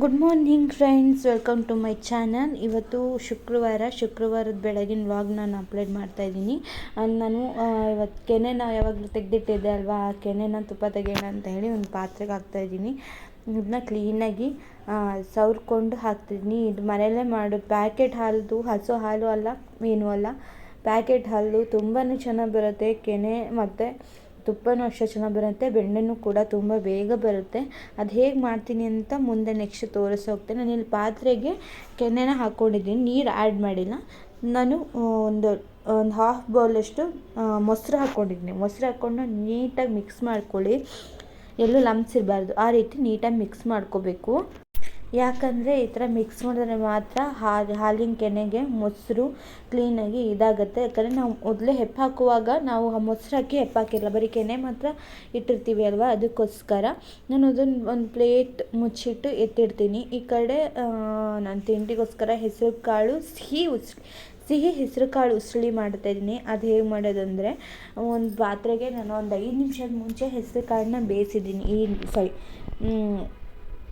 Good morning friends welcome to my channel ಇವತ್ತು ಶುಕ್ರವಾರ, ಶುಕ್ರವಾರದ ಬೆಳಗಿನ ವ್ಲಾಗ್ ನಾನು ಅಪ್ಲೋಡ್ ಮಾಡ್ತಾ ಇದ್ದೀನಿ. ನಾನು ಇವತ್ತು ಕೆನೆ ಕೆನೆನ ಯಾವಾಗಲೂ ತೆಗೆದಿಟ್ಟಿದ್ದೆ ಅಲ್ವಾ? ಆ ಕೆನೆನ ತುಪ್ಪ ತೆಗೆಯೋಣ ಅಂತ ಹೇಳಿ ಒಂದು ಪಾತ್ರೆಗೆ ಹಾಕ್ತಾ ಇದ್ದೀನಿ. ಇದನ್ನ ಕ್ಲೀನಾಗಿ ಸವರ್ಕೊಂಡು ಹಾಕ್ತಿದ್ದೀನಿ. ಇದು ಮನೆಯಲ್ಲೇ ಮಾಡೋದು ಪ್ಯಾಕೆಟ್ ಹಾಲದು, ಹಸು ಹಾಲು ಅಲ್ಲ ಏನೂ ಅಲ್ಲ. ಪ್ಯಾಕೆಟ್ ಹಾಲು ತುಂಬಾ ಚೆನ್ನಾಗಿ ಬರುತ್ತೆ. ಕೆನೆ ಮತ್ತು ತುಪ್ಪನೂ ಅಷ್ಟೇ ಚೆನ್ನಾಗಿ ಬರುತ್ತೆ, ಬೆಣ್ಣೆನೂ ಕೂಡ ತುಂಬ ಬೇಗ ಬರುತ್ತೆ. ಅದು ಹೇಗೆ ಮಾಡ್ತೀನಿ ಅಂತ ಮುಂದೆ ನೆಕ್ಸ್ಟ್ ತೋರಿಸಿ ಹೋಗ್ತೇನೆ. ನಾನು ಇಲ್ಲಿ ಪಾತ್ರೆಗೆ ಕೆನೆನ ಹಾಕ್ಕೊಂಡಿದ್ದೀನಿ ನೀರು ಆ್ಯಡ್ ಮಾಡಿಲ್ಲ. ನಾನು ಒಂದು ಒಂದು ಹಾಫ್ ಬೌಲಷ್ಟು ಮೊಸರು ಹಾಕ್ಕೊಂಡಿದ್ದೀನಿ ಮೊಸರು ಹಾಕ್ಕೊಂಡು ನೀಟಾಗಿ ಮಿಕ್ಸ್ ಮಾಡ್ಕೊಳ್ಳಿ. ಎಲ್ಲೂ ಲಮ್ಸ್ ಇರಬಾರ್ದು. ಆ ರೀತಿ ನೀಟಾಗಿ ಮಿಕ್ಸ್ ಮಾಡ್ಕೋಬೇಕು. ಯಾಕಂದರೆ ಈ ಥರ ಮಿಕ್ಸ್ ಮಾಡಿದ್ರೆ ಮಾತ್ರ ಹಾಲು, ಹಾಲಿನ ಕೆನೆಗೆ ಮೊಸರು ಕ್ಲೀನಾಗಿ ಇದಾಗುತ್ತೆ. ಯಾಕಂದರೆ ನಾವು ಮೊದಲೇ ಹೆಪ್ಪು ಹಾಕುವಾಗ ನಾವು ಆ ಮೊಸರು ಹಾಕಿ ಹೆಪ್ಪು ಹಾಕಿರಲ್ಲ ಬರೀ ಕೆನೆ ಮಾತ್ರ ಇಟ್ಟಿರ್ತೀವಿ ಅಲ್ವಾ? ಅದಕ್ಕೋಸ್ಕರ. ನಾನು ಅದನ್ನು ಒಂದು ಪ್ಲೇಟ್ ಮುಚ್ಚಿಟ್ಟು ಎತ್ತಿಡ್ತೀನಿ. ಈ ಕಡೆ ನಾನು ತಿಂಡಿಗೋಸ್ಕರ ಹೆಸರು ಕಾಳು ಸಿಹಿ ಉಸ್ಲಿ ಸಿಹಿ ಹೆಸರು ಕಾಳು ಉಸುಳಿ ಮಾಡ್ತಾಯಿದ್ದೀನಿ ಅದು ಹೇಗೆ ಮಾಡೋದಂದರೆ, ಒಂದು ಪಾತ್ರೆಗೆ ನಾನು ಒಂದು ಐದು ನಿಮಿಷದ ಮುಂಚೆ ಹೆಸರು ಕಾಳನ್ನ ಬೇಯಿಸಿದ್ದೀನಿ. ಈ, ಸಾರಿ.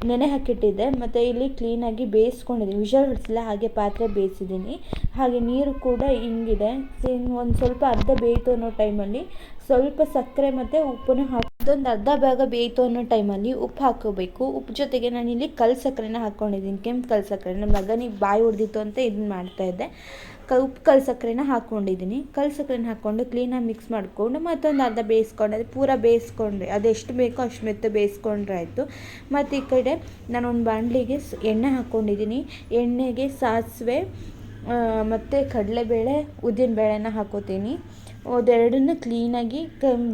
ನೆನೆ ಹಾಕಿಟ್ಟಿದ್ದೆ. ಮತ್ತು ಇಲ್ಲಿ ಕ್ಲೀನಾಗಿ ಬೇಯಿಸ್ಕೊಂಡಿದ್ದೀನಿ. ವಿಷಲ್ ಹೊಡಿಸಿಲ್ಲ ಹಾಗೆ ಪಾತ್ರೆ ಬೇಯಿಸಿದ್ದೀನಿ. ಹಾಗೆ ನೀರು ಕೂಡ ಹಿಂಗಿದೆ. ಒಂದು ಸ್ವಲ್ಪ ಅರ್ಧ ಬೇಯಿತು ಅನ್ನೋ ಟೈಮಲ್ಲಿ ಸ್ವಲ್ಪ ಸಕ್ಕರೆ ಮತ್ತು ಉಪ್ಪನ್ನು ಹಾಕಿ ಅದೊಂದು ಅರ್ಧ ಭಾಗ ಬೇಯಿತು ಅನ್ನೋ ಟೈಮಲ್ಲಿ ಉಪ್ಪು ಹಾಕೋಬೇಕು. ಉಪ್ಪು ಜೊತೆಗೆ ನಾನಿಲ್ಲಿ ಕಲ್ ಸಕ್ಕರೆನ ಹಾಕ್ಕೊಂಡಿದ್ದೀನಿ ಕೆಂಪು ಕಲ್ ಸಕ್ಕರೆ ನಮ್ಮ ಮಗನಿಗೆ ಬಾಯಿ ಹೊಡೆದಿತ್ತು ಅಂತ ಇದನ್ನ ಮಾಡ್ತಾಯಿದ್ದೆ ಕ ಉಪ್ಪು ಕಲ್ ಸಕ್ಕರೆನ ಹಾಕ್ಕೊಂಡಿದ್ದೀನಿ ಕಲ್ ಸಕ್ಕರೆನ ಹಾಕ್ಕೊಂಡು ಕ್ಲೀನಾಗಿ ಮಿಕ್ಸ್ ಮಾಡಿಕೊಂಡು ಮತ್ತೊಂದು ಅರ್ಧ ಬೇಯಿಸ್ಕೊಂಡು. ಅದು ಪೂರ ಬೇಯಿಸ್ಕೊಂಡ್ರೆ ಅದೆಷ್ಟು ಬೇಕೋ ಅಷ್ಟು ಮೆತ್ತ ಬೇಯಿಸ್ಕೊಂಡ್ರೆ ಆಯಿತು. ಮತ್ತು ಈ ಕಡೆ ನಾನು ಒಂದು ಬಾಣಲಿಗೆ ಸ್, ಎಣ್ಣೆ ಹಾಕ್ಕೊಂಡಿದ್ದೀನಿ ಎಣ್ಣೆಗೆ ಸಾಸಿವೆ ಮತ್ತು ಕಡಲೆಬೇಳೆ, ಉದ್ದಿನಬೇಳೆನ ಹಾಕೋತೀನಿ. ಅದೆರಡನ್ನು ಕ್ಲೀನಾಗಿ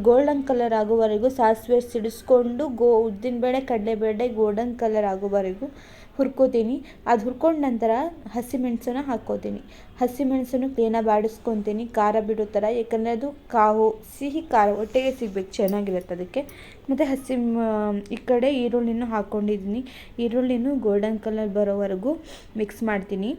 ಗೋಲ್ಡನ್ ಕಲರ್ ಆಗೋವರೆಗೂ ಸಾಸಿವೆ ಸಿಡಿಸ್ಕೊಂಡು ಗೋ, ಉದ್ದಿನಬೇಳೆ, ಕಡಲೆಬೇಳೆ ಗೋಲ್ಡನ್ ಕಲರ್ ಆಗೋವರೆಗೂ ಹುರ್ಕೋತೀನಿ. ಅದು ಹುರ್ಕೊಂಡ ನಂತರ ಹಸಿಮೆಣಸನ್ನ ಹಾಕ್ಕೋತೀನಿ ಹಸಿಮೆಣಸನ್ನು ಕ್ಲೀನಾಗಿ ಬಾಡಿಸ್ಕೊತೀನಿ. ಖಾರ ಬಿಡೋ ಥರ ಯಾಕಂದರೆ ಅದು ಕಾವು, ಸಿಹಿ ಖಾರ ಒಟ್ಟಿಗೆ ಸಿಗ್ಬೇಕು. ಚೆನ್ನಾಗಿರುತ್ತೆ ಅದಕ್ಕೆ. ಮತ್ತು ಹಸಿ ಈ ಕಡೆ ಈರುಳ್ಳಿನೂ ಹಾಕ್ಕೊಂಡಿದ್ದೀನಿ ಈರುಳ್ಳಿನೂ ಗೋಲ್ಡನ್ ಕಲರ್ ಬರೋವರೆಗೂ ಮಿಕ್ಸ್ ಮಾಡ್ತೀನಿ.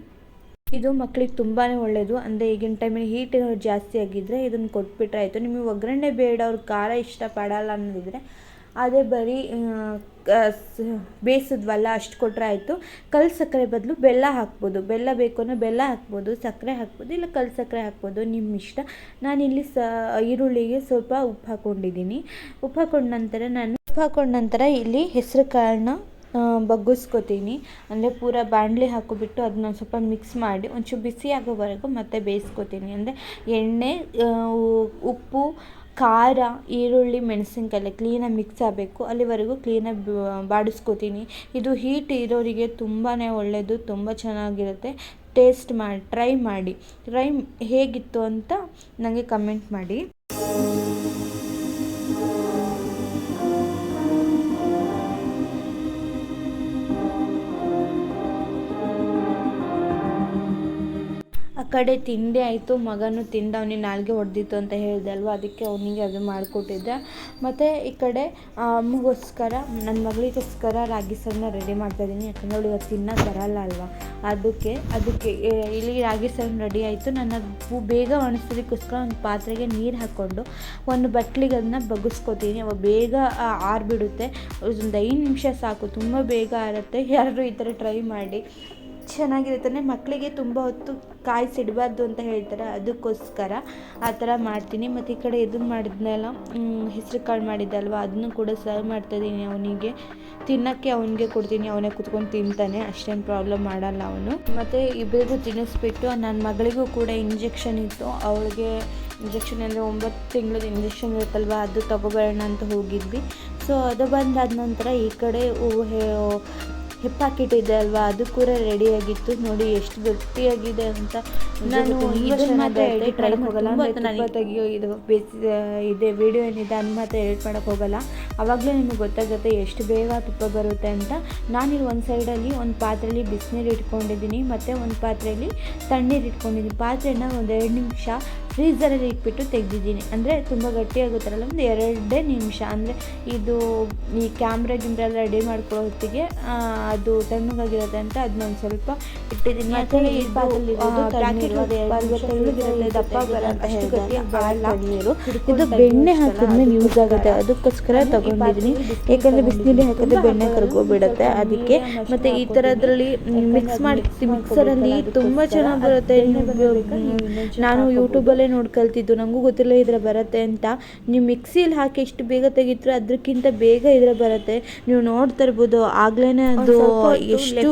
ಇದು ಮಕ್ಕಳಿಗೆ ತುಂಬಾ ಒಳ್ಳೆಯದು ಅಂದರೆ ಈಗಿನ ಟೈಮಲ್ಲಿ ಹೀಟ್ ಜಾಸ್ತಿ ಆಗಿದ್ದರೆ ಇದನ್ನು ಕೊಟ್ಬಿಟ್ರೆ ಆಯಿತು. ನಿಮಗೆ ಒಗ್ಗರಣೆ ಬೇಡ ಅವ್ರು ಖಾರ ಇಷ್ಟಪಡಲ್ಲ ಅನ್ನೋದಿದ್ರೆ ಅದೇ ಬರೀ ಬೇಯಿಸಿದ್ವಲ್ಲ ಅಷ್ಟು ಕೊಟ್ಟರೆ ಆಯಿತು. ಕಲ್ ಸಕ್ಕರೆ ಬದಲು ಬೆಲ್ಲ ಹಾಕ್ಬೋದು. ಬೆಲ್ಲ ಬೇಕು ಅಂದರೆ ಬೆಲ್ಲ ಹಾಕ್ಬೋದು, ಸಕ್ಕರೆ ಹಾಕ್ಬೋದು, ಇಲ್ಲ ಕಲ್ ಸಕ್ಕರೆ ಹಾಕ್ಬೋದು, ನಿಮ್ಮ ಇಷ್ಟ. ನಾನಿಲ್ಲಿ ಸ, ಈರುಳ್ಳಿಗೆ ಸ್ವಲ್ಪ ಉಪ್ಪು ಹಾಕ್ಕೊಂಡಿದ್ದೀನಿ. ಉಪ್ಪು ಹಾಕ್ಕೊಂಡ ನಂತರ ನಾನು, ಉಪ್ಪು ಹಾಕ್ಕೊಂಡ ನಂತರ ಇಲ್ಲಿ ಹೆಸರು ಕಾಳನ್ನ ಬಗ್ಗಿಸ್ಕೊತೀನಿ. ಅಂದರೆ ಪೂರ ಬಾಣಲಿ ಹಾಕಿಬಿಟ್ಟು ಅದನ್ನ ಸ್ವಲ್ಪ ಮಿಕ್ಸ್ ಮಾಡಿ, ಒಂಚೂರು ಬಿಸಿ ಆಗೋವರೆಗೂ ಮತ್ತೆ ಬೇಯಿಸ್ಕೊತೀನಿ. ಅಂದರೆ ಎಣ್ಣೆ ಉಪ್ಪು ಖಾರ, ಈರುಳ್ಳಿ, ಮೆಣಸಿನ್ಕಾಯಿ ಕ್ಲೀನಾಗಿ ಮಿಕ್ಸ್ ಆಗಬೇಕು. ಅಲ್ಲಿವರೆಗೂ ಕ್ಲೀನಾಗಿ ಬಾಡಿಸ್ಕೊತೀನಿ. ಇದು ಹೀಟ್ ಇರೋರಿಗೆ ತುಂಬಾ ಒಳ್ಳೆಯದು ತುಂಬ ಚೆನ್ನಾಗಿರುತ್ತೆ. ಟೇಸ್ಟ್ ಮಾಡಿ ಟ್ರೈ ಮಾಡಿ. ಟ್ರೈ ಹೇಗಿತ್ತು ಅಂತ ನನಗೆ ಕಮೆಂಟ್ ಮಾಡಿ. ಕಡೆ ತಿಂಡಿ ಆಯಿತು, ಮಗನೂ ತಿಂದ, ಅವನಿಗೆ ನಾಲ್ಗೆ ಹೊಡೆದಿತ್ತು ಅಂತ ಹೇಳಿದೆ ಅಲ್ವಾ? ಅದಕ್ಕೆ ಅವನಿಗೆ ಅದು ಮಾಡಿಕೊಟ್ಟಿದ್ದೆ. ಮತ್ತು ಈ ಕಡೆ ಅಮ್ಮಗೋಸ್ಕರ ನನ್ನ ಮಗಳಿಗೋಸ್ಕರ ರಾಗಿ ಸರನ್ನ ರೆಡಿ ಮಾಡ್ತಾಯಿದ್ದೀನಿ ಯಾಕಂದರೆ ಅವಳಿಗೆ ಅದು ತಿನ್ನ ಬರಲ್ಲ ಅಲ್ವಾ? ಅದಕ್ಕೆ ಅದಕ್ಕೆ ಇಲ್ಲಿ ರಾಗಿ ಸಣ್ಣ ರೆಡಿ ಆಯಿತು. ನನ್ನ ಬೇಗ ಒಣಸೋದಕ್ಕೋಸ್ಕರ ಒಂದು ಪಾತ್ರೆಗೆ ನೀರು ಹಾಕ್ಕೊಂಡು ಒಂದು ಬಟ್ಲಿಗೆ ಅದನ್ನ ಬಗ್ಗಿಸ್ಕೊತೀನಿ. ಅವಾಗ ಬೇಗ ಆರಿಬಿಡುತ್ತೆ. ಒಂದು ಐದು ನಿಮಿಷ ಸಾಕು. ತುಂಬ ಬೇಗ ಆರುತ್ತೆ. ಯಾರು ಈ ಥರ ಟ್ರೈ ಮಾಡಿ. ಚೆನ್ನಾಗಿರುತ್ತೆ. ಮಕ್ಕಳಿಗೆ ತುಂಬ ಹೊತ್ತು ಕಾಯಿಸಿಡಬಾರ್ದು ಅಂತ ಹೇಳ್ತಾರೆ. ಅದಕ್ಕೋಸ್ಕರ ಆ ಥರ ಮಾಡ್ತೀನಿ. ಮತ್ತು ಈ ಕಡೆ ಇದನ್ನು ಮಾಡಿದ್ನಲ್ಲ ಹೆಸ್ರು ಕಾಳು ಮಾಡಿದ್ದಲ್ವ? ಅದನ್ನು ಕೂಡ ಸರ್ವ್ ಮಾಡ್ತಾಯಿದ್ದೀನಿ ಅವನಿಗೆ. ತಿನ್ನೋಕ್ಕೆ ಅವನಿಗೆ ಕೊಡ್ತೀನಿ. ಅವನೇ ಕುತ್ಕೊಂಡು ತಿಂತಾನೆ. ಅಷ್ಟೇನು ಪ್ರಾಬ್ಲಮ್ ಮಾಡಲ್ಲ ಅವನು. ಮತ್ತು ಇಬ್ಬರಿಗೂ ತಿನ್ನಿಸ್ಬಿಟ್ಟು ನನ್ನ ಮಗಳಿಗೂ ಕೂಡ ಇಂಜೆಕ್ಷನ್ ಇತ್ತು. ಅವಳಿಗೆ ಇಂಜೆಕ್ಷನ್ ಅಂದರೆ ಒಂಬತ್ತು ತಿಂಗಳದ ಇಂಜೆಕ್ಷನ್ ಇರುತ್ತಲ್ವ? ಅದು ತಗೋಬರೋಣ ಅಂತ ಹೋಗಿದ್ವಿ. ಸೊ, ಅದು ಬಂದಾದ ನಂತರ ಈ ಕಡೆ ಹೆಪ್ಪಾಕಿಟ್ಟಿದ್ದೆ ಅಲ್ವಾ? ಅದು ಕೂಡ ರೆಡಿಯಾಗಿತ್ತು. ನೋಡಿ ಎಷ್ಟು ಗಟ್ಟಿಯಾಗಿದೆ ಅಂತ. ನಾನು ಹೋಗಲ್ಲ ತೆಗಿಯೋ ಇದು ಇದೆ ವಿಡಿಯೋ ಏನಿದೆ ಅದು ಮಾತ್ರ ಎಡಿಟ್ ಮಾಡೋಕ್ಕೆ ಹೋಗಲ್ಲ. ಆವಾಗಲೇ ನಿಮಗೆ ಗೊತ್ತಾಗುತ್ತೆ ಎಷ್ಟು ಬೇಗ ತುಪ್ಪ ಬರುತ್ತೆ ಅಂತ. ನಾನಿಲ್ಲಿ ಒಂದು ಸೈಡಲ್ಲಿ ಒಂದು ಪಾತ್ರೆಯಲ್ಲಿ ಬಿಸಿನೀರು ಇಟ್ಕೊಂಡಿದ್ದೀನಿ. ಮತ್ತು ಒಂದು ಪಾತ್ರೆಯಲ್ಲಿ ತಣ್ಣೀರು ಇಟ್ಕೊಂಡಿದ್ದೀನಿ. ಪಾತ್ರೆನ ಒಂದು ಎರಡು ನಿಮಿಷ ಫ್ರೀಝರಲ್ಲಿ ಇಟ್ಬಿಟ್ಟು ತೆಗೆದಿದ್ದೀನಿ. ಅಂದರೆ ತುಂಬ ಗಟ್ಟಿಯಾಗುತ್ತಾರಲ್ಲ ಒಂದು ಎರಡೇ ನಿಮಿಷ. ಅಂದರೆ ಇದು ಈ ಕ್ಯಾಮ್ರಾ ಗಿಮ್ರೆಲ್ಲ ರೆಡಿ ಮಾಡ್ಕೊಳ್ಳೋ ಹೊತ್ತಿಗೆ ಅದು ತಣ್ಣಗಾಗಿರುತ್ತೆ ಅಂತ ಅದನ್ನ ಒಂದು ಸ್ವಲ್ಪ ಇಟ್ಟಿದ್ದೀನಿ. ಮತ್ತೆ ಯಾಕಂದರೆ ಈ ಪಾತ್ರೆಯಲ್ಲಿ ದಪ್ಪ ಬರೋಂಥ. ತಣ್ಣೀರು. ಇದು ಬೆಣ್ಣೆ ಹಾಕಿದ್ರೆ ಹಾಕಿದ್ಮೇಲೆ ಯೂಸ್ ಆಗುತ್ತೆ. ಅದಕ್ಕೋಸ್ಕರ ತಗೊಂಡಿದ್ದೀನಿ. ಯಾಕಂದರೆ ಬಿಸಿನೀರು ಹಾಕಿದ್ರೆ ಬೆಣ್ಣೆ ಕರ್ಕೊಬಿಡುತ್ತೆ ಅದಕ್ಕೆ ನೀರೇ ಮತ್ತು ಈ. ಥರದ್ರಲ್ಲಿ ಮಿಕ್ಸ್ ಮಾಡಿ ಮಿಕ್ಸರಲ್ಲಿ ತುಂಬ ಚೆನ್ನಾಗಿ ಬರುತ್ತೆ. ನಾನು. ಯೂಟ್ಯೂಬಲ್ಲೇ ನೋಡಿ ಕಲ್ತಿದ್ದು ನನಗೂ ಗೊತ್ತಿಲ್ಲ ಇದರ ಬರುತ್ತೆ ಅಂತ. ನೀವು ಮಿಕ್ಸಿಲಿ ಹಾಕಿ ಎಷ್ಟು ಬೇಗ ತೆಗಿತೀರೋ ಅದಕ್ಕಿಂತ ಬೇಗ ಇದರ ಬರುತ್ತೆ. ನೀವು ನೋಡ್ತಾ ಇರ್ಬೋದು. ಆಗ್ಲೇ ಅದು ಎಷ್ಟು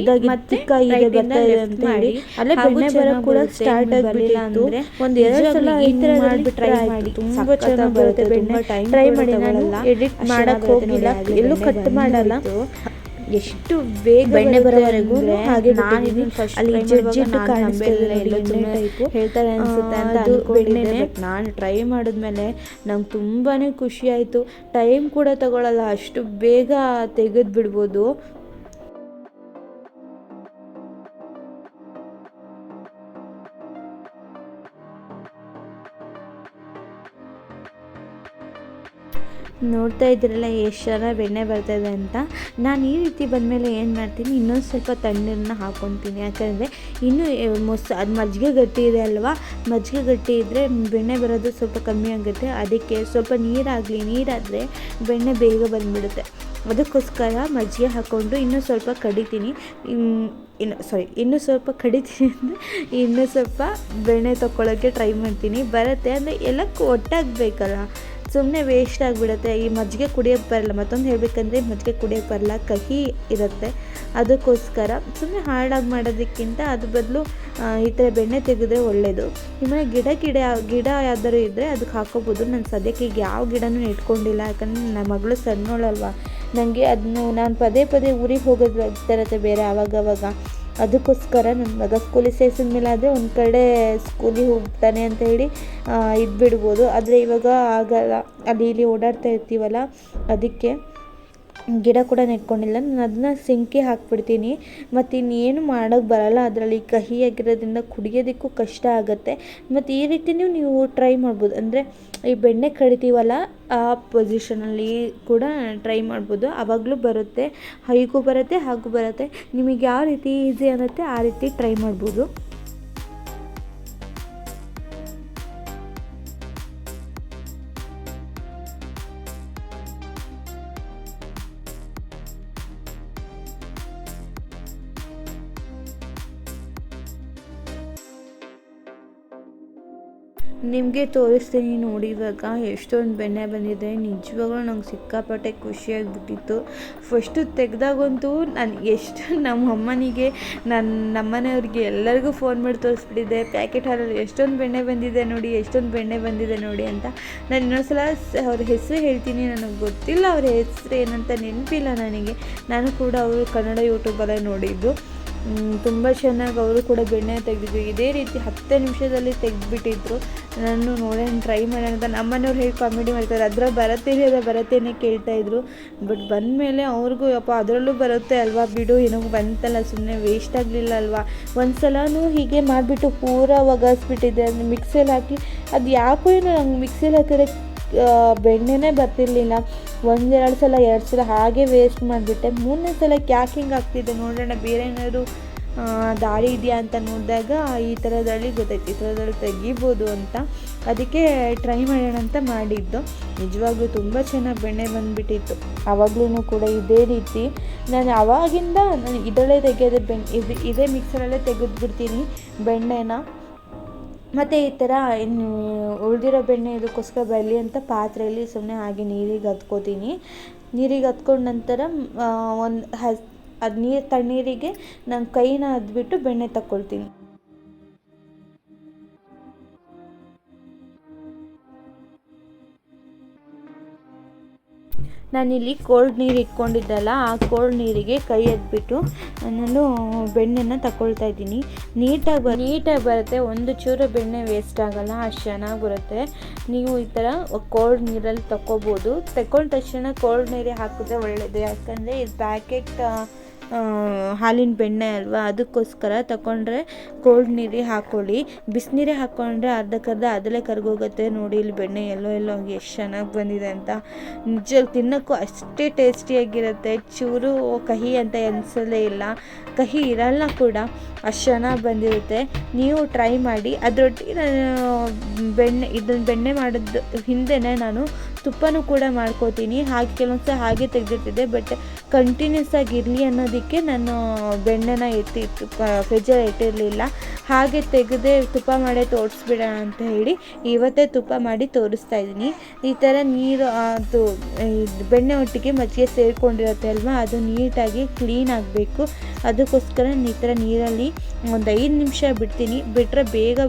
ಇದಾಗಿ ತಿಕ್ಕಾಗಿದೆ ಬರ್ತಾ ಇದೆ ಅಂತ ಹೇಳಿ. ಅಲ್ಲೇ ಬೆಣ್ಣೆ ಬರೋಕ್ಕೆ ಕೂಡ ಸ್ಟಾರ್ಟ್ ನಿಮ್ಗೆ ಬರಲಿಲ್ಲ ಅಂದ್ರೆ ಒಂದು ಎರಡು ಸಲ ಈ ಥರದಲ್ಲಿ ಥರದಲ್ಲಿ ಟ್ರೈ ಮಾಡಿ. ತುಂಬ ಚೆನ್ನಾಗಿ ಬರುತ್ತೆ. ಬೆಣ್ಣೆ ಟ್ರೈ ಮಾಡಿ ನಾನು ಎಡಿಟ್ ಮಾಡಕ್ಕೆ ಹೋಗಿಲ್ಲ. ಎಲ್ಲೂ ಕಟ್ ಮಾಡಲ್ಲ. ಎಷ್ಟು ಬೇಗ ಬೆಣ್ಣೆ ಬರೋವರೆಗೂ ಹಾಗೆ ನಾನು ಅಲ್ಲಿ ಜಡ್ಜಿಟ್ಟು ಜಿಡ್ ಮಾಡುವಾಗ ಜಿಡ್ಡು ನಾನು ಕಾಣಿಸ್ತಾ ನಂಬಿರಲಿಲ್ಲ, ಇದೆ ಎಲ್ಲೋ ಎಣ್ಣೆ ಸುಮ್ನೆ type. ಹೇಳ್ತಾರೆ ಅನ್ಸುತ್ತೆ ಅಂತ ಅಂದ್ಕೊಂಡಿದ್ದೇನೆ ಅನ್ಕೊಂಡಿದ್ದೆ ಬಟ್ ನಾನು ಟ್ರೈ ಮಾಡಿದ್ಮೇಲೆ ನಂಗೆ ತುಂಬಾ ಖುಷಿ ಆಯಿತು. ಟೈಮ್ ಕೂಡ ತಗೊಳ್ಳಲ್ಲ ಅಷ್ಟು ಬೇಗ ತೆಗೆದು ಬಿಡ್ಬೋದು ನೋಡ್ತಾ ಇದ್ದೀರಲ್ಲ ಎಷ್ಟು ಚೆನ್ನಾಗಿ ಬೆಣ್ಣೆ ಬರ್ತದೆ ಅಂತ. ನಾನು ಈ ರೀತಿ ಬಂದಮೇಲೆ ಏನು ಮಾಡ್ತೀನಿ, ಇನ್ನೊಂದು ಸ್ವಲ್ಪ ತಣ್ಣೀರನ್ನ ಹಾಕ್ಕೊತೀನಿ ಯಾಕಂದರೆ ಇನ್ನೂ ಮೊಸ ಅದು ಮಜ್ಜಿಗೆ ಗಟ್ಟಿ ಇದೆ ಅಲ್ವಾ? ಮಜ್ಜಿಗೆ ಗಟ್ಟಿ ಇದ್ದರೆ ಬೆಣ್ಣೆ ಬರೋದು ಸ್ವಲ್ಪ ಕಮ್ಮಿ ಆಗುತ್ತೆ. ಅದಕ್ಕೆ ಸ್ವಲ್ಪ ನೀರಾಗಲಿ, ನೀರಾದರೆ ಬೆಣ್ಣೆ ಬೇಗ ಬಂದುಬಿಡುತ್ತೆ. ಅದಕ್ಕೋಸ್ಕರ ಮಜ್ಜಿಗೆ ಹಾಕ್ಕೊಂಡು ಇನ್ನೂ ಸ್ವಲ್ಪ ಕಡಿತೀನಿ. ಇನ್ನು ಸಾರಿ ಇನ್ನೂ ಸ್ವಲ್ಪ ಕಡಿತೀನಿ ಅಂದರೆ ಇನ್ನೂ ಸ್ವಲ್ಪ ಬೆಣ್ಣೆ ತೊಗೊಳೋಕ್ಕೆ ಟ್ರೈ ಮಾಡ್ತೀನಿ. ಬರುತ್ತೆ ಅಂದರೆ ಎಲ್ಲ ಒಟ್ಟಾಗಬೇಕಲ್ಲ. ಸುಮ್ಮನೆ ವೇಸ್ಟ್ ಆಗಿಬಿಡುತ್ತೆ. ಈ ಮಜ್ಜಿಗೆ ಕುಡಿಯೋಕ್ಕೆ ಬರಲ್ಲ. ಮತ್ತೊಂದು ಹೇಳಬೇಕಂದ್ರೆ ಮಜ್ಜಿಗೆ ಕುಡಿಯೋಕ್ಕೆ ಬರಲ್ಲ. ಕಹಿ ಇರುತ್ತೆ. ಅದಕ್ಕೋಸ್ಕರ ಸುಮ್ಮನೆ ಹಾಳಾಗಿ ಮಾಡೋದಕ್ಕಿಂತ ಅದ್ರ ಬದಲು ಈ ಥರ ಬೆಣ್ಣೆ ತೆಗೆದ್ರೆ ಒಳ್ಳೆಯದು ನಿಮ್ಮನೆ ಗಿಡ ಗಿಡ ಗಿಡ ಯಾವ್ದಾದ್ರು ಇದ್ದರೆ ಅದಕ್ಕೆ ಹಾಕೋಬೋದು. ನಾನು ಸದ್ಯಕ್ಕೆ ಈಗ ಯಾವ ಗಿಡನೂ ಇಟ್ಕೊಂಡಿಲ್ಲ ಯಾಕಂದರೆ ನನ್ನ ಮಗಳು ಸಣ್ಣೋಳಲ್ವ. ನನಗೆ ಅದನ್ನು ನಾನು ಪದೇ ಪದೇ ಊರಿಗೆ ಹೋಗೋದು ಆಗ್ತಾ ಬೇರೆ ಆವಾಗ ಅವಾಗ ಅದಕ್ಕೋಸ್ಕರ ನನ್ನ ಮಗ ಸ್ಕೂಲಿಗೆ ಸೇರಿಸಿದ ಮೇಲೆ ಆದರೆ ಒಂದು ಕಡೆ ಸ್ಕೂಲಿಗೆ ಹೋಗ್ತಾನೆ ಅಂತ ಹೇಳಿ ಇದು ಬಿಡ್ಬೋದು ಆದರೆ ಇವಾಗ ಆಗಲ್ಲ. ಅಲ್ಲಿ ಇಲ್ಲಿ ಓಡಾಡ್ತಾ ಇರ್ತೀವಲ್ಲ, ಅದಕ್ಕೆ ಗಿಡ ಕೂಡ ನೆಟ್ಕೊಂಡಿಲ್ಲ ನಾನು ಅದನ್ನ ಸಿಂಕಿ ಹಾಕ್ಬಿಡ್ತೀನಿ. ಮತ್ತು ಇನ್ನೇನು ಮಾಡೋಕ್ಕೆ ಬರಲ್ಲ. ಅದರಲ್ಲಿ ಕಹಿ ಆಗಿರೋದ್ರಿಂದ ಕುಡಿಯೋದಕ್ಕೂ ಕಷ್ಟ ಆಗುತ್ತೆ. ಮತ್ತು ಈ ರೀತಿಯೂ ನೀವು ಟ್ರೈ ಮಾಡ್ಬೋದು. ಅಂದರೆ ಈ ಬೆಣ್ಣೆ ಕಡಿತೀವಲ್ಲ, ಆ ಪೊಸಿಷನಲ್ಲಿ ಕೂಡ ಟ್ರೈ ಮಾಡ್ಬೋದು. ಆವಾಗಲೂ ಬರುತ್ತೆ, ಹೈಗೂ ಬರುತ್ತೆ, ಹಾಗೂ ಬರುತ್ತೆ. ನಿಮಗೆ ಯಾವ ರೀತಿ ಈಸಿ ಅನ್ನತ್ತೆ ಆ ರೀತಿ ಟ್ರೈ ಮಾಡ್ಬೋದು. ನಿಮಗೆ ತೋರಿಸ್ತೀನಿ ನೋಡಿ, ಇವಾಗ ಎಷ್ಟೊಂದು ಬೆಣ್ಣೆ ಬಂದಿದೆ. ನಿಜವಾಗ್ಲೂ ನಂಗೆ ಸಿಕ್ಕಾಪಟ್ಟೆ ಖುಷಿಯಾಗಿಬಿಟ್ಟಿತ್ತು ಫಸ್ಟು ತೆಗ್ದಾಗಂತೂ ನಾನು ಎಷ್ಟು ನಮ್ಮ ಅಮ್ಮನಿಗೆ ನನ್ನ ನಮ್ಮನೆಯವ್ರಿಗೆ ಎಲ್ಲರಿಗೂ ಫೋನ್ ಮಾಡಿ ತೋರಿಸ್ಬಿಟ್ಟಿದ್ದೆ. ಪ್ಯಾಕೆಟ್ ಹಾಲಲ್ಲಿ ಎಷ್ಟೊಂದು ಬೆಣ್ಣೆ ಬಂದಿದೆ ನೋಡಿ, ಎಷ್ಟೊಂದು ಬೆಣ್ಣೆ ಬಂದಿದೆ ನೋಡಿ ಅಂತ. ನಾನು ಇನ್ನೊಂದ್ಸಲ ಸಲ ಅವ್ರ ಹೆಸರು ಹೇಳ್ತೀನಿ. ನನಗೆ ಗೊತ್ತಿಲ್ಲ ಅವ್ರ ಹೆಸರು ಏನಂತ ನೆನಪಿಲ್ಲ ನನಗೆ. ನಾನು ಕೂಡ ಅವರು ಕನ್ನಡ ಯೂಟ್ಯೂಬಲ್ಲೇ ನೋಡಿದ್ದು. ತುಂಬ ಚೆನ್ನಾಗಿ ಅವರು ಕೂಡ ಬೆಣ್ಣೆ ತೆಗೆದಿದ್ರು ಇದೇ ರೀತಿ ಹತ್ತೇ ನಿಮಿಷದಲ್ಲಿ ತೆಗೆದುಬಿಟ್ಟಿದ್ರು. ನಾನು ನೋಡೋಣ ಟ್ರೈ ಮಾಡೋಣ ಅಂತ ನಮ್ಮನೆಯವ್ರು ಹೇಗೆ ಕಾಮಿಡಿ ಮಾಡ್ತಾರೆ. ಅದರ ಬರತ್ತೇನೆ ಅದ ಬರತ್ತೇನೆ ಕೇಳ್ತಾಯಿದ್ರು ಬಟ್ ಬಂದಮೇಲೆ ಅವ್ರಿಗೂ, ಅಪ್ಪ ಅದರಲ್ಲೂ ಬರುತ್ತೆ ಅಲ್ವಾ ಬಿಡು, ಏನೋ ಬಂತಲ್ಲ ಸುಮ್ಮನೆ ವೇಸ್ಟ್ ಆಗಲಿಲ್ಲ ಅಲ್ವಾ? ಒಂದು ಸಲನೂ ಹೀಗೆ ಮಾಡಿಬಿಟ್ಟು ಪೂರ ಒಗಾಸ್ಬಿಟ್ಟಿದ್ದೆ ಅಂದರೆ ಮಿಕ್ಸಿಯಲ್ಲಿ ಹಾಕಿ, ಅದು ಯಾಕೋ ಏನೋ ನಂಗೆ ಮಿಕ್ಸಿಯಲ್ಲಿ ಹಾಕಿದ್ರೆ ಬೆಣ್ಣೆನೇ ಬರ್ತಿರ್ಲಿಲ್ಲ. ಒಂದೆರಡು ಸಲ, ಎರಡು ಸಲ ಹಾಗೆ ವೇಸ್ಟ್ ಮಾಡಿಬಿಟ್ಟೆ. ಮೂರನೇ ಸಲ ಕ್ಯಾಕಿಂಗ್ ಆಗ್ತಿದೆ ನೋಡೋಣ, ಬೇರೆ ಏನಾದ್ರು ದಾರಿ ಇದೆಯಾ ಅಂತ ನೋಡಿದಾಗ ಈ ಥರದಲ್ಲಿ ಗೊತ್ತಾಯ್ತು, ಈ ಥರದಲ್ಲಿ ತೆಗಿಬೋದು ಅಂತ. ಅದಕ್ಕೆ ಟ್ರೈ ಮಾಡೋಣ ಅಂತ ಮಾಡಿದ್ದು. ನಿಜವಾಗ್ಲೂ ತುಂಬ ಚೆನ್ನಾಗಿ ಬೆಣ್ಣೆ ಬಂದುಬಿಟ್ಟಿತ್ತು. ಆವಾಗಲೂ ಕೂಡ ಇದೇ ರೀತಿ. ನಾನು ಆವಾಗಿಂದ ನಾನು ಇದರಲ್ಲೇ ತೆಗೆಯೋದು ಬೆಣ್ಣೆ ಇದು, ಇದೇ ಮಿಕ್ಸರಲ್ಲೇ ತೆಗೆದುಬಿಡ್ತೀನಿ ಬೆಣ್ಣೆನ. ಮತ್ತು ಈ ಥರ ಇನ್ನು ಉಳಿದಿರೋ ಬೆಣ್ಣೆ ಇದಕ್ಕೋಸ್ಕರ ಬರಲಿ ಅಂತ ಪಾತ್ರೆಯಲ್ಲಿ ಸುಮ್ಮನೆ ಹಾಗೆ ನೀರಿಗೆ ಹತ್ಕೋತೀನಿ. ನೀರಿಗೆ ಹತ್ಕೊಂಡ ನಂತರ ಒಂದು ಹಸ್, ಅದು ನೀರು, ತಣ್ಣೀರಿಗೆ ನಾನು ಕೈನ ಅದ್ಬಿಟ್ಟು ಬೆಣ್ಣೆ ತಗೊಳ್ತೀನಿ ನಾನಿಲ್ಲಿ ಕೋಲ್ಡ್ ನೀರು ಇಟ್ಕೊಂಡಿದ್ದಲ್ಲ, ಆ ಕೋಲ್ಡ್ ನೀರಿಗೆ ಕೈ ಎದ್ಬಿಟ್ಟು ನಾನು ಬೆಣ್ಣೆನ ತಗೊಳ್ತಾ ಇದ್ದೀನಿ. ನೀಟಾಗಿ ನೀಟಾಗಿ ಬರುತ್ತೆ. ಒಂದು ಚೂರು ಬೆಣ್ಣೆ ವೇಸ್ಟ್ ಆಗಲ್ಲ, ಅಷ್ಟು ಚೆನ್ನಾಗಿ ಬರುತ್ತೆ. ನೀವು ಈ ಥರ ಕೋಲ್ಡ್ ನೀರಲ್ಲಿ ತಗೋಬೋದು ತಗೊಂಡ ತಕ್ಷಣ ಕೋಲ್ಡ್ ನೀರಿಗೆ ಹಾಕಿದ್ರೆ ಒಳ್ಳೆಯದು ಯಾಕಂದರೆ ಇದು ಪ್ಯಾಕೆಟ್ ಹಾಲಿನ ಬೆಣ್ಣೆ ಅಲ್ವಾ, ಅದಕ್ಕೋಸ್ಕರ ತಗೊಂಡ್ರೆ ಕೋಲ್ಡ್ ನೀರಿಗೆ ಹಾಕ್ಕೊಳ್ಳಿ ಬಿಸಿನೀರೇ ಹಾಕ್ಕೊಂಡ್ರೆ ಅರ್ಧಕ್ಕರ್ಧ ಅದರಲ್ಲೇ ಕರ್ಗೋಗುತ್ತೆ. ನೋಡಿ, ಇಲ್ಲಿ ಬೆಣ್ಣೆ ಎಲ್ಲೋ ಎಲ್ಲೋ ಎಷ್ಟು ಚೆನ್ನಾಗಿ ಬಂದಿದೆ ಅಂತ. ನಿಜ ತಿನ್ನೋಕ್ಕೂ ಅಷ್ಟೇ ಟೇಸ್ಟಿಯಾಗಿರುತ್ತೆ ಚೂರು ಕಹಿ ಅಂತ ಅನಿಸೋದೇ ಇಲ್ಲ. ಕಹಿ ಇರಲ್ಲ ಕೂಡ. ಅಷ್ಟು ಚೆನ್ನಾಗಿ ಬಂದಿರುತ್ತೆ. ನೀವು ಟ್ರೈ ಮಾಡಿ. ಅದರೊಟ್ಟಿಗೆ ನಾನು ಬೆಣ್ಣೆ ಇದನ್ನು ಬೆಣ್ಣೆ ಮಾಡಿದ್ದು ಹಿಂದೆನೇ ನಾನು ತುಪ್ಪನೂ ಕೂಡ ಮಾಡ್ಕೋತೀನಿ. ಹಾಗೆ ಕೆಲವೊಂದು ಸಲ ಹಾಗೆ ತೆಗೆದಿರ್ತಿದ್ದೆ ಬಟ್ ಕಂಟಿನ್ಯೂಸ್ ಆಗಿರಲಿ ಅನ್ನೋದಕ್ಕೆ ನಾನು ಬೆಣ್ಣೆನ ಎತ್ತಿ ಫ್ರಿಜ್ಜಲ್ಲಿ ಇಟ್ಟಿರಲಿಲ್ಲ. ಹಾಗೆ ತೆಗೆದೇ ತುಪ್ಪ ಮಾಡೇ ತೋರಿಸ್ಬಿಡೋಣ ಅಂತ ಹೇಳಿ ಇವತ್ತೇ ತುಪ್ಪ ಮಾಡಿ ತೋರಿಸ್ತಾ ಇದ್ದೀನಿ. ಈ ಥರ ನೀರು ಅದು ಬೆಣ್ಣೆ ಒಟ್ಟಿಗೆ ಮಜ್ಜಿಗೆ ಸೇರಿಕೊಂಡಿರುತ್ತೆ ಅಲ್ವಾ? ಅದು ನೀಟಾಗಿ ಕ್ಲೀನ್ ಆಗಬೇಕು. ಅದಕ್ಕೋಸ್ಕರ ನಾನು ಈ ಥರ ನೀರಲ್ಲಿ ಒಂದು ಐದು ನಿಮಿಷ ಬಿಡ್ತೀನಿ. ಬಿಟ್ಟರೆ ಬೇಗ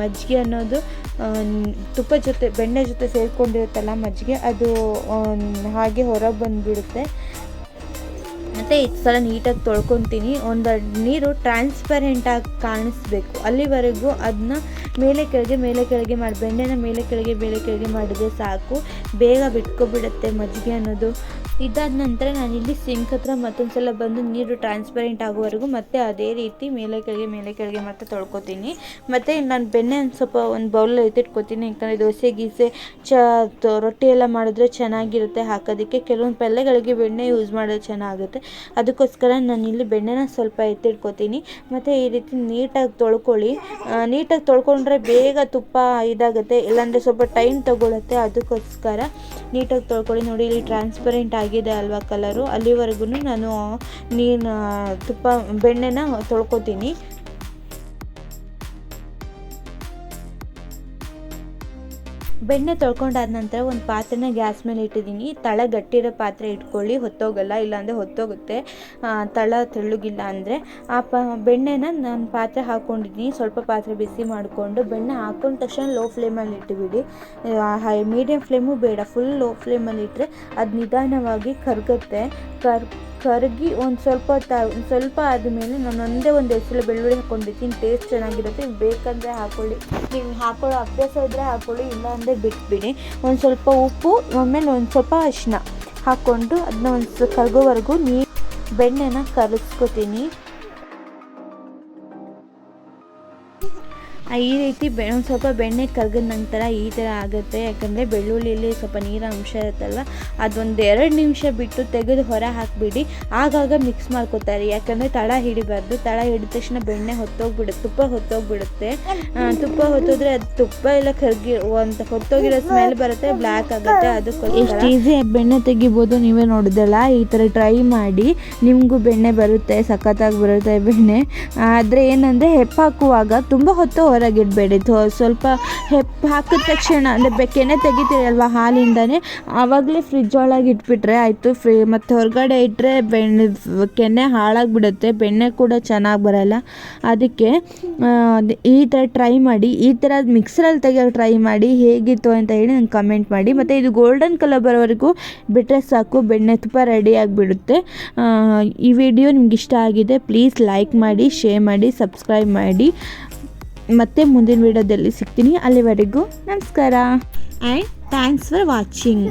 ಮಜ್ಜಿಗೆ ಅನ್ನೋದು ತುಪ್ಪ ಜೊತೆ, ಬೆಣ್ಣೆ ಜೊತೆ ಸೇರಿಕೊಂಡಿರುತ್ತಲ್ಲ ಮಜ್ಜಿಗೆ, ಅದು ಹಾಗೆ ಹೊರಗೆ ಬಂದುಬಿಡುತ್ತೆ. ಮತ್ತು ಈ ಸಲ ನೀಟಾಗಿ ತೊಳ್ಕೊತೀನಿ. ಒಂದು ನೀರು ಟ್ರಾನ್ಸ್ಪರೆಂಟಾಗಿ ಕಾಣಿಸ್ಬೇಕು. ಅಲ್ಲಿವರೆಗೂ ಅದನ್ನ ಮೇಲೆ ಕೆಳಗೆ ಮೇಲೆ ಕೆಳಗೆ ಮಾಡಿ, ಬೆಣ್ಣೆನ ಮೇಲೆ ಕೆಳಗೆ ಮೇಲೆ ಕೆಳಗೆ ಮಾಡಿದ್ರೆ ಸಾಕು. ಬೇಗ ಬಿಟ್ಕೊಬಿಡುತ್ತೆ ಮಜ್ಜಿಗೆ ಅನ್ನೋದು. ಇದಾದ ನಂತರ ನಾನಿಲ್ಲಿ ಸಿಂಕ್ ಹತ್ರ ಮತ್ತೊಂದು ಸಲ ಬಂದು ನೀರು ಟ್ರಾನ್ಸ್ಪರೆಂಟ್ ಆಗೋವರೆಗೂ ಮತ್ತೆ ಅದೇ ರೀತಿ ಮೇಲೆ ಕೆಳಗೆ ಮೇಲೆ ಕೆಳಗೆ ಮತ್ತೆ ತೊಳ್ಕೊತೀನಿ. ಮತ್ತು ನಾನು ಬೆಣ್ಣೆ ಒಂದು ಸ್ವಲ್ಪ ಒಂದು ಬೌಲಲ್ಲಿ ಎತ್ತಿಟ್ಕೊತೀನಿ ಯಾಕಂದರೆ ದೋಸೆ, ಗೀಸೆ, ಚ ರೊಟ್ಟಿ ಎಲ್ಲ ಮಾಡಿದ್ರೆ ಚೆನ್ನಾಗಿರುತ್ತೆ ಹಾಕೋದಕ್ಕೆ. ಕೆಲವೊಂದು ಪಲ್ಯಗಳಿಗೆ ಬೆಣ್ಣೆ ಯೂಸ್ ಮಾಡೋದು ಚೆನ್ನಾಗುತ್ತೆ. ಅದಕ್ಕೋಸ್ಕರ ನಾನು ಇಲ್ಲಿ ಬೆಣ್ಣೆನ ಸ್ವಲ್ಪ ಎತ್ತಿಟ್ಕೊತೀನಿ. ಮತ್ತು ಈ ರೀತಿ ನೀಟಾಗಿ ತೊಳ್ಕೊಳ್ಳಿ. ನೀಟಾಗಿ ತೊಳ್ಕೊಂಡ್ರೆ ಬೇಗ ತುಪ್ಪ ಇದಾಗುತ್ತೆ. ಇಲ್ಲಾಂದರೆ ಸ್ವಲ್ಪ ಟೈಮ್ ತೊಗೊಳುತ್ತೆ. ಅದಕ್ಕೋಸ್ಕರ ನೀಟಾಗಿ ತೊಳ್ಕೊಳ್ಳಿ. ನೋಡಿ, ಇಲ್ಲಿ ಟ್ರಾನ್ಸ್ಪರೆಂಟ್ ಆಗಿದೆ ಅಲ್ವಾ ಕಲರು ಅಲ್ಲಿವರೆಗೂ ನಾನು ನೀನು ತುಪ್ಪ ಬೆಣ್ಣೆನ ತೊಳ್ಕೊತೀನಿ. ಬೆಣ್ಣೆ ತೊಳ್ಕೊಂಡಾದ ನಂತರ ಒಂದು ಪಾತ್ರೆನ ಗ್ಯಾಸ್ ಮೇಲೆ ಇಟ್ಟಿದ್ದೀನಿ. ತಳ ಗಟ್ಟಿರೋ ಪಾತ್ರೆ ಇಟ್ಕೊಳ್ಳಿ, ಹೊತ್ತೋಗಲ್ಲ, ಇಲ್ಲಾಂದರೆ ಹೊತ್ತೋಗುತ್ತೆ. ತಳ ತೆಳ್ಳಗಿಲ್ಲ ಅಂದರೆ. ಆ ಪ, ಬೆಣ್ಣೆನ ನಾನು ಪಾತ್ರೆ ಹಾಕ್ಕೊಂಡಿದ್ದೀನಿ ಸ್ವಲ್ಪ ಪಾತ್ರೆ ಬಿಸಿ ಮಾಡಿಕೊಂಡು ಬೆಣ್ಣೆ ಹಾಕೊಂಡ ತಕ್ಷಣ ಲೋ ಫ್ಲೇಮಲ್ಲಿ ಇಟ್ಟುಬಿಡಿ ಹೈ ಮೀಡಿಯಮ್ ಫ್ಲೇಮು ಬೇಡ. ಫುಲ್ ಲೋ ಫ್ಲೇಮಲ್ಲಿ ಇಟ್ಟರೆ ಅದು ನಿಧಾನವಾಗಿ ಕರಗುತ್ತೆ. ಕರ್ ಕರಗಿ ಒಂದು ಸ್ವಲ್ಪ ಹೊತ್ತು ಒಂದು ಸ್ವಲ್ಪ ಆದಮೇಲೆ ನಾನು ಒಂದೇ ಒಂದು ಹೆಸರು ಬೆಳ್ಳುಳ್ಳಿ ಹಾಕ್ಕೊಂಡಿರ್ತೀನಿ ಟೇಸ್ಟ್ ಚೆನ್ನಾಗಿರುತ್ತೆ. ಬೇಕಂದರೆ ಹಾಕ್ಕೊಳ್ಳಿ ನೀವು ಹಾಕೊಳ್ಳೋ ಅಭ್ಯಾಸ ಇದ್ದರೆ ಹಾಕ್ಕೊಳ್ಳಿ ಇಲ್ಲ ಅಂದರೆ ಬಿಟ್ಬಿಡಿ. ಒಂದು ಸ್ವಲ್ಪ ಉಪ್ಪು, ಆಮೇಲೆ ಒಂದು ಸ್ವಲ್ಪ ಅರಿಶಿನ ಹಾಕ್ಕೊಂಡು ಅದನ್ನ ಒಂದು ಕರಗೋವರೆಗೂ ನೀರು ಬೆಣ್ಣೆನ ಕರಗಿಸ್ಕೊತೀನಿ ಈ ರೀತಿ ಬೆ, ಒಂದು ಸ್ವಲ್ಪ ಬೆಣ್ಣೆ ಕರ್ಗಿದ ನಂತರ ಈ ಥರ ಆಗುತ್ತೆ. ಯಾಕಂದರೆ ಬೆಳ್ಳುಳ್ಳಿಯಲ್ಲಿ ಸ್ವಲ್ಪ ನೀರ ಅಂಶ ಇರುತ್ತಲ್ಲ, ಅದೊಂದು ಎರಡು ನಿಮಿಷ ಬಿಟ್ಟು ತೆಗೆದು ಹೊರ ಹಾಕಿಬಿಡಿ. ಆಗಾಗ ಮಿಕ್ಸ್ ಮಾಡ್ಕೋತಾರೆ ಯಾಕಂದರೆ ತಳ ಹಿಡಿಬಾರ್ದು. ತಳ ಹಿಡಿದ ತಕ್ಷಣ ಬೆಣ್ಣೆ ಹೊತ್ತೋಗ್ಬಿಡುತ್ತೆ. ತುಪ್ಪ ಹೊತ್ತೋಗ್ಬಿಡುತ್ತೆ. ತುಪ್ಪ ಹೊತ್ತೋದ್ರೆ ಅದು ತುಪ್ಪ ಎಲ್ಲ ಕರ್ಗಿ, ಒಂದು ಹೊತ್ತೋಗಿರೋ ಸ್ಮೆಲ್ ಬರುತ್ತೆ ಬ್ಲ್ಯಾಕ್ ಆಗುತ್ತೆ. ಅದಕ್ಕೋಸ್ಕರ ಎಷ್ಟು ಈಸಿ ಬೆಣ್ಣೆ ತೆಗಿಬೋದು ನೀವೇ ನೋಡಿದಲ್ಲ ಈ ಥರ ಟ್ರೈ ಮಾಡಿ ನಿಮಗೂ ಬೆಣ್ಣೆ ಬರುತ್ತೆ, ಸಖತ್ತಾಗಿ ಬರುತ್ತೆ ಬೆಣ್ಣೆ. ಆದರೆ ಏನಂದರೆ, ಹೆಪ್ಪಾಕುವಾಗ ತುಂಬ ಹೊತ್ತು ಹೊರಗಿಡಬೇಡಿ ಸ್ವಲ್ಪ ಹೆಪ್ಪು ಹಾಕಿದ ತಕ್ಷಣ, ಅಂದರೆ ಬೆಕ್ಕೆನೆ ಕೆನೆ ತೆಗಿತೀರಲ್ವ ಹಾಲಿಂದನೇ? ಆವಾಗಲೇ ಫ್ರಿಜ್ ಒಳಗೆ ಇಟ್ಬಿಟ್ರೆ ಆಯಿತು, ಫ್ರಿ, ಮತ್ತು ಹೊರಗಡೆ ಇಟ್ಟರೆ ಬೆಣ್ಣೆ, ಕೆನೆ ಹಾಳಾಗಿಬಿಡುತ್ತೆ, ಬೆಣ್ಣೆ ಕೂಡ ಚೆನ್ನಾಗಿ ಬರೋಲ್ಲ. ಅದಕ್ಕೆ ಈ ಥರ ಟ್ರೈ ಮಾಡಿ, ಈ ಥರ ಮಿಕ್ಸರಲ್ಲಿ ತೆಗೆಯೋ ಟ್ರೈ ಮಾಡಿ, ಹೇಗಿತ್ತು ಅಂತ ಹೇಳಿ ನಂಗೆ ಕಮೆಂಟ್ ಮಾಡಿ. ಮತ್ತು ಇದು ಗೋಲ್ಡನ್ ಕಲರ್ ಬರೋವರೆಗೂ ಬಿಟ್ಟರೆ ಸಾಕು, ಬೆಣ್ಣೆ ತುಪ್ಪ ರೆಡಿ ಆಗಿಬಿಡುತ್ತೆ. ಈ ವಿಡಿಯೋ ನಿಮ್ಗೆ ಇಷ್ಟ ಆಗಿದೆ ಪ್ಲೀಸ್ ಲೈಕ್ ಮಾಡಿ ಶೇರ್ ಮಾಡಿ ಸಬ್ಸ್ಕ್ರೈಬ್ ಮಾಡಿ. ಮತ್ತೆ ಮುಂದಿನ ವಿಡಿಯೋದಲ್ಲಿ ಸಿಗ್ತೀನಿ. ಅಲ್ಲಿವರೆಗೂ ನಮಸ್ಕಾರ. And thanks for watching